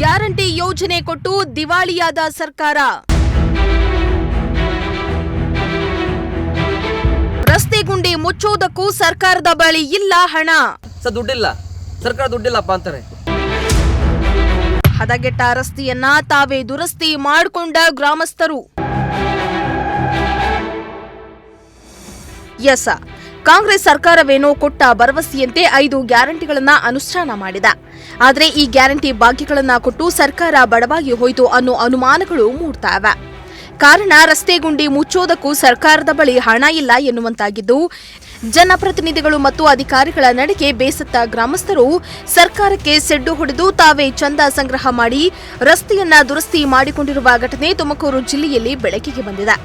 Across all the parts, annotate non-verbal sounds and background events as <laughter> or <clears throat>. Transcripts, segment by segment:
Guarantee ಯೋಜನೆ ಕೊಟ್ಟು ದಿವಾಳಿಯಾದ ಸರ್ಕಾರ. ರಸ್ತೆ ಗುಂಡಿ ಮುಚ್ಚೋದಕ್ಕೂ ಸರ್ಕಾರದ ಬಳಿ ಇಲ್ಲ ಹಣ. ಸರ್ ದುಡ್ಡಿಲ್ಲ. ಸರ್ಕಾರ ದುಡ್ಡಿಲ್ಲಪ್ಪ ಅಂತಾರೆ. ಹದಗೆಟ್ಟ ರಸ್ತೆಯನ್ನ ತಾವೇ ದುರಸ್ತಿ ಮಾಡಿಕೊಂಡ ಗ್ರಾಮಸ್ಥರು. ಎಸ್ ಕಾಂಗ್ರೆಸ್ ಸರ್ಕಾರವೇನೋ ಕೊಟ್ಟ ಭರವಸೆಯಂತೆ ಐದು ಗ್ಯಾರಂಟಿಗಳನ್ನು ಅನುಷ್ಠಾನ ಮಾಡಿದ. ಆದರೆ ಈ ಗ್ಯಾರಂಟಿ ಭಾಗ್ಯಗಳನ್ನು ಕೊಟ್ಟು ಸರ್ಕಾರ ಬಡವಾಗಿ ಹೋಯಿತು ಅನ್ನೋ ಅನುಮಾನಗಳು ಮೂಡ್ತಾ ಕಾರಣ ರಸ್ತೆ ಗುಂಡಿ ಮುಚ್ಚೋದಕ್ಕೂ ಸರ್ಕಾರದ ಬಳಿ ಹಣ ಇಲ್ಲ ಎನ್ನುವಂತಾಗಿದ್ದು, ಜನಪ್ರತಿನಿಧಿಗಳು ಮತ್ತು ಅಧಿಕಾರಿಗಳ ನಡೆಗೆ ಬೇಸತ್ತ ಗ್ರಾಮಸ್ಥರು ಸರ್ಕಾರಕ್ಕೆ ಸೆಡ್ಡು ಹೊಡೆದು ತಾವೇ ಚಂದ ಸಂಗ್ರಹ ಮಾಡಿ ರಸ್ತೆಯನ್ನ ದುರಸ್ತಿ ಮಾಡಿಕೊಂಡಿರುವ ಘಟನೆ ತುಮಕೂರು ಜಿಲ್ಲೆಯಲ್ಲಿ ಬೆಳಕಿಗೆ ಬಂದಿದೆ.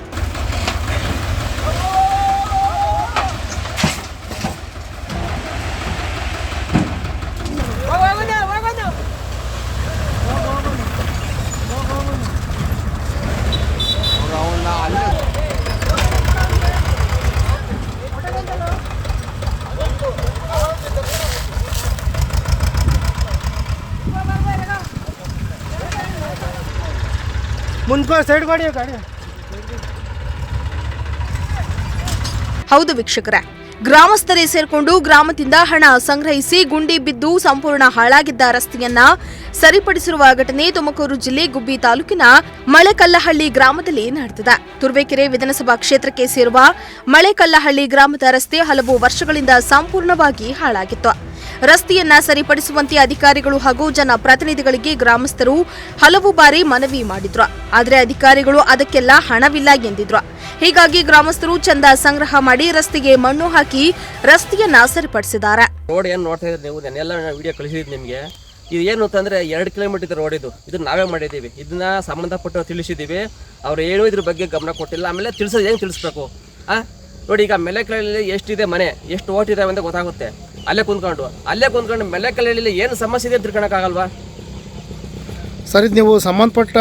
ಮುಂದ್ಕೋ ಸೈಡ್ ಗಾಡಿ ಗಾಡಿ. ಹೌದು ವೀಕ್ಷಕರೇ. ಗ್ರಾಮಸ್ಥರೇ ಸೇರಿಕೊಂಡು ಗ್ರಾಮದಿಂದ ಹಣ ಸಂಗ್ರಹಿಸಿ ಗುಂಡಿ ಬಿದ್ದು ಸಂಪೂರ್ಣ ಹಾಳಾಗಿದ್ದ ರಸ್ತೆಯನ್ನ ಸರಿಪಡಿಸಿರುವ ಘಟನೆ ತುಮಕೂರು ಜಿಲ್ಲೆ ಗುಬ್ಬಿ ತಾಲೂಕಿನ ಮಳೆಕಲ್ಲಹಳ್ಳಿ ಗ್ರಾಮದಲ್ಲಿ ನಡೆದಿದೆ. ತುರುವೇಕೆರೆ ವಿಧಾನಸಭಾ ಕ್ಷೇತ್ರಕ್ಕೆ ಸೇರುವ ಮಳೆಕಲ್ಲಹಳ್ಳಿ ಗ್ರಾಮದ ರಸ್ತೆ ಹಲವು ವರ್ಷಗಳಿಂದ ಸಂಪೂರ್ಣವಾಗಿ ಹಾಳಾಗಿತ್ತು. ರಸ್ತೆಯನ್ನ ಸರಿಪಡಿಸುವಂತೆ ಅಧಿಕಾರಿಗಳು ಹಾಗೂ ಜನಪ್ರತಿನಿಧಿಗಳಿಗೆ ಗ್ರಾಮಸ್ಥರು ಹಲವು ಬಾರಿ ಮನವಿ ಮಾಡಿದ್ರು. ಆದರೆ ಅಧಿಕಾರಿಗಳು ಅದಕ್ಕೆಲ್ಲ ಹಣವಿಲ್ಲ ಎಂದಿದ್ರು. ಹೀಗಾಗಿ ಗ್ರಾಮಸ್ಥರು ಚಂದ ಸಂಗ್ರಹ ಮಾಡಿ ರಸ್ತೆಗೆ ಮಣ್ಣು ಹಾಕಿ ರಸ್ತೆಯನ್ನ ಸರಿಪಡಿಸಿದ್ದಾರೆ. ರೋಡ್ ಏನು ನೋಡ್ತಾ ಇದ್ರೆ ನೀವು? ನೆನ್ನೆಲ್ಲ ವಿಡಿಯೋ ಕಳಿಸಿದ್ದು ನಿಮಗೆ. ಇದು ಏನು ಅಂತಂದ್ರೆ ಎರಡು ಕಿಲೋಮೀಟರ್ ಇದೆ ರೋಡ್ ಇದು. ಇದು ನಾವೇ ಮಾಡಿದ್ದೀವಿ. ಇದನ್ನ ಸಂಬಂಧಪಟ್ಟು ತಿಳಿಸಿದ್ದೀವಿ. ಅವ್ರು ಏನು ಇದ್ರ ಬಗ್ಗೆ ಗಮನ ಕೊಟ್ಟಿಲ್ಲ. ಆಮೇಲೆ ತಿಳಿಸೋದು ಹೆಂಗೆ ತಿಳಿಸ್ಬೇಕು? ಆ? ನೋಡಿ, ಈಗ ಮೆಲೆಕಲಲ್ಲಿ ಎಷ್ಟಿದೆ ಮನೆ? ಎಷ್ಟು ಓಟ್ ಇದಾವೆ ಅಂತ ಗೊತ್ತಾಗುತ್ತೆ. ಅಲ್ಲೇ ಕುಂತ್ಕೊಂಡು ಅಲ್ಲೇ ಕುಂತ್ಕೊಂಡು ಮೆಲೆಕಲ್ಲಿ ಏನು ಸಮಸ್ಯೆ ಇದೆ ತಿಳ್ಕೊಳಕ್ಕಾಗಲ್ವಾ? ಸರ್ ಇದು ನೀವು ಸಂಬಂಧಪಟ್ಟ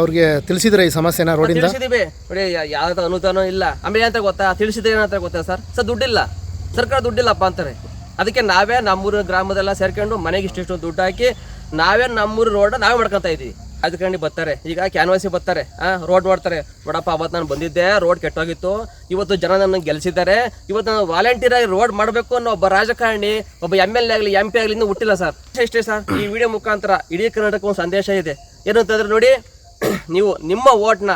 ಅವ್ರಿಗೆ ತಿಳಿಸಿದ್ರೆ ಈ ಸಮಸ್ಯೆನ ರೋಡಿಂದ? ತಿಳಿಸಿದೀವಿ. ನೋಡಿ ಯಾವ್ದು ಅನುದಾನ ಇಲ್ಲ. ಆಮೇಲೆ ಏನಂತ ಗೊತ್ತಾ? ತಿಳಿಸಿದ್ರೆ ಏನಂತ ಗೊತ್ತಾ ಸರ್? ಸರ್ ದುಡ್ಡಿಲ್ಲ. ಸರ್ಕಾರ ದುಡ್ಡಿಲ್ಲಪ್ಪ ಅಂತಾರೆ. ಅದಕ್ಕೆ ನಾವೇ ನಮ್ಮೂರು ಗ್ರಾಮದೆಲ್ಲ ಸೇರ್ಕೊಂಡು ಮನೆಗೆ ಇಷ್ಟಿಷ್ಟು ದುಡ್ಡು ಹಾಕಿ ನಾವೇ ನಮ್ಮೂರು ರೋಡ್ ನಾವೇ ಮಾಡ್ಕೊತಾ ಇದೀವಿ. ಅದಕ್ಕೆ ಬರ್ತಾರೆ. ಈಗ ಕ್ಯಾನ್ವಾಸಿ ಬರ್ತಾರೆ. ಹಾಂ ರೋಡ್ ಮಾಡ್ತಾರೆ. ನೋಡಪ್ಪ ಅವತ್ತು ನಾನು ಬಂದಿದ್ದೆ ರೋಡ್ ಕೆಟ್ಟೋಗಿತ್ತು. ಇವತ್ತು ಜನ ನನ್ನ ಗೆಲ್ಸಿದ್ದಾರೆ. ಇವತ್ತು ನಾನು ವಾಲಂಟಿಯರ್ ಆಗಿ ರೋಡ್ ಮಾಡಬೇಕು ಅನ್ನೋ ಒಬ್ಬ ರಾಜಕಾರಣಿ, ಒಬ್ಬ ಎಂ ಎಲ್ ಎ ಆಗಲಿ ಎಂ ಪಿ ಆಗಲಿ ಇನ್ನೂ ಹುಟ್ಟಿಲ್ಲ ಸರ್. ಇಷ್ಟೇ ಸರ್, ಈ ವಿಡಿಯೋ ಮುಖಾಂತರ ಇಡೀ ಕರ್ನಾಟಕ ಒಂದು ಸಂದೇಶ ಇದೆ. ಏನಂತಂದ್ರೆ ನೋಡಿ, <clears throat> ನೀವು ನಿಮ್ಮ ಓಟ್ನ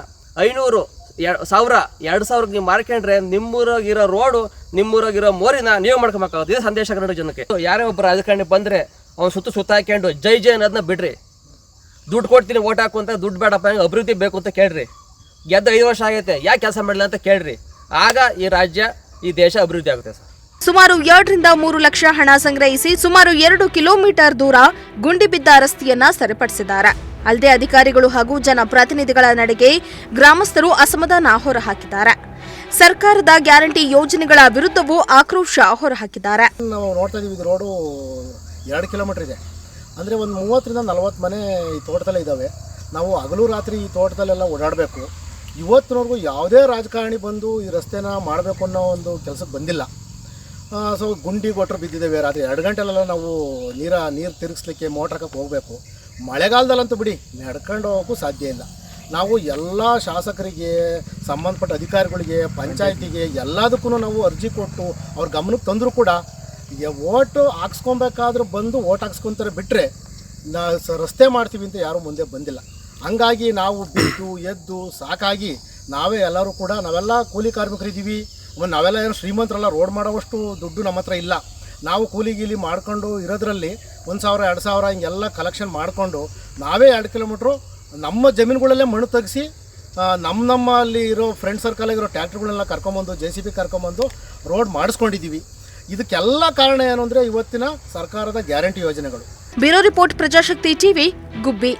ಐನೂರು ಎರಡು ಸಾವಿರ, ಎರಡು ಸಾವಿರಕ್ಕೆ ನೀವು ಮಾರ್ಕೊಂಡ್ರೆ ನಿಮ್ಮೂರಾಗಿರೋ ರೋಡು ನಿಮ್ಮೂರಾಗಿರೋ ಮೋರಿನ ನೀವು ಮಾಡ್ಕೊಬೇಕಾಗುತ್ತೆ. ಇದು ಸಂದೇಶ ಕನ್ನಡ ಜನಕ್ಕೆ. ಯಾರೇ ಒಬ್ಬ ರಾಜಕಾರಣಿ ಬಂದರೆ ಅವ್ನು ಸುತ್ತ ಸುತ್ತ ಹಾಕ್ಯಂಡು ಜೈ ಜೈ ಅನ್ನೋದನ್ನ ಬಿಡ್ರಿ. ದುಡ್ಡು ಕೊಡ್ತೀನಿ ಓಟ್ ಹಾಕು ಅಂತ ದುಡ್ಡು ಬೇಡಪ್ಪ ನಂಗೆ ಅಭಿವೃದ್ಧಿ ಬೇಕು ಅಂತ ಕೇಳ್ರಿ. ಗೆದ್ದ ಐದು ವರ್ಷ ಆಗೈತೆ ಯಾಕೆ ಕೆಲಸ ಮಾಡಲಿಲ್ಲ ಅಂತ ಕೇಳ್ರಿ. ಆಗ ಈ ರಾಜ್ಯ ಈ ದೇಶ ಅಭಿವೃದ್ಧಿ ಆಗುತ್ತೆ ಸರ್. ಸುಮಾರು ಎರಡರಿಂದ ಮೂರು ಲಕ್ಷ ಹಣ ಸಂಗ್ರಹಿಸಿ ಸುಮಾರು ಎರಡು ಕಿಲೋಮೀಟರ್ ದೂರ ಗುಂಡಿ ಬಿದ್ದ ರಸ್ತೆಯನ್ನ ಸರಿಪಡಿಸಿದ್ದಾರೆ. ಅಲ್ಲದೆ ಅಧಿಕಾರಿಗಳು ಹಾಗೂ ಜನಪ್ರತಿನಿಧಿಗಳ ನಡೆಗೆ ಗ್ರಾಮಸ್ಥರು ಅಸಮಾಧಾನ ಹೊರಹಾಕಿದ್ದಾರೆ. ಸರ್ಕಾರದ ಗ್ಯಾರಂಟಿ ಯೋಜನೆಗಳ ವಿರುದ್ಧವೂ ಆಕ್ರೋಶ ಹೊರಹಾಕಿದ್ದಾರೆ. ನಾವು ನೋಡ್ತಾ ಇದೀವಿ ರೋಡು ಎರಡು ಕಿಲೋಮೀಟರ್ ಇದೆ. ಅಂದರೆ ಒಂದು ಮೂವತ್ತರಿಂದ ನಲವತ್ತು ಮನೆ ಈ ತೋಟದಲ್ಲೇ ಇದ್ದಾವೆ ನಾವು ಹಗಲು ರಾತ್ರಿ ಈ ತೋಟದಲ್ಲೆಲ್ಲ ಓಡಾಡಬೇಕು. ಇವತ್ತಿನವರೆಗೂ ಯಾವುದೇ ರಾಜಕಾರಣಿ ಬಂದು ಈ ರಸ್ತೆನ ಮಾಡಬೇಕು ಅನ್ನೋ ಒಂದು ಕೆಲಸಕ್ಕೆ ಬಂದಿಲ್ಲ. ಸೊ ಗುಂಡಿ ಗೊಟ್ರು ಬಿದ್ದಿದ್ದೇವೆ. ರಾತ್ರಿ ಎರಡು ಗಂಟೆಲೆಲ್ಲ ನಾವು ನೀರ, ನೀರು ತಿರುಗಿಸ್ಲಿಕ್ಕೆ ಮೋಟ್ರ್ ಹಾಕಕ್ಕೆ ಹೋಗಬೇಕು. ಮಳೆಗಾಲದಲ್ಲಂತೂ ಬಿಡಿ, ನಡ್ಕೊಂಡು ಹೋಗೋಕ್ಕೂ ಸಾಧ್ಯ ಇಲ್ಲ. ನಾವು ಎಲ್ಲ ಶಾಸಕರಿಗೆ, ಸಂಬಂಧಪಟ್ಟ ಅಧಿಕಾರಿಗಳಿಗೆ, ಪಂಚಾಯತಿಗೆ ಎಲ್ಲದಕ್ಕೂ ನಾವು ಅರ್ಜಿ ಕೊಟ್ಟು ಅವ್ರ ಗಮನಕ್ಕೆ ತಂದರೂ ಕೂಡ ಓಟು ಹಾಕ್ಸ್ಕೊಬೇಕಾದ್ರೂ ಬಂದು ಓಟ್ ಹಾಕ್ಸ್ಕೊತಾರೆ ಬಿಟ್ಟರೆ ನಾ ರಸ್ತೆ ಮಾಡ್ತೀವಿ ಅಂತ ಯಾರೂ ಮುಂದೆ ಬಂದಿಲ್ಲ. ಹಂಗಾಗಿ ನಾವು ಬಿದ್ದು, ಎದ್ದು ಸಾಕಾಗಿ ನಾವೇ ಎಲ್ಲರೂ ಕೂಡ ನಾವೆಲ್ಲ ಕೂಲಿ ಕಾರ್ಮಿಕರಿದ್ದೀವಿ ನಾವೆಲ್ಲ ಏನು ಶ್ರೀಮಂತರೆಲ್ಲ, ರೋಡ್ ಮಾಡೋವಷ್ಟು ದುಡ್ಡು ನಮ್ಮ ಹತ್ರ ಇಲ್ಲ. ನಾವು ಕೂಲಿ ಗೀಲಿ ಮಾಡ್ಕೊಂಡು ಇರೋದ್ರಲ್ಲಿ ಒಂದು ಸಾವಿರ, ಎರಡು ಸಾವಿರ ಹಿಂಗೆಲ್ಲ ಕಲೆಕ್ಷನ್ ಮಾಡಿಕೊಂಡು ನಾವೇ ಎರಡು ಕಿಲೋಮೀಟ್ರು ನಮ್ಮ ಜಮೀನುಗಳಲ್ಲೇ ಮಣ್ಣು ತೆಗೆಸಿ ನಮ್ಮ ನಮ್ಮಲ್ಲಿ ಇರೋ ಫ್ರೆಂಡ್ ಸರ್ಕಲಾಗಿರೋ ಟ್ಯಾಕ್ಟ್ರಿಗಳನ್ನೆಲ್ಲ ಕರ್ಕೊಂಬಂದು ಜೆ ಸಿ ಬಿ ಕರ್ಕೊಂಬಂದು ರೋಡ್ ಮಾಡಿಸ್ಕೊಂಡಿದ್ದೀವಿ. ಇದಕ್ಕೆಲ್ಲ ಕಾರಣ ಏನು ಅಂದರೆ ಇವತ್ತಿನ ಸರ್ಕಾರದ ಗ್ಯಾರಂಟಿ ಯೋಜನೆಗಳು. Bureau report Prajashakti TV Gubbi.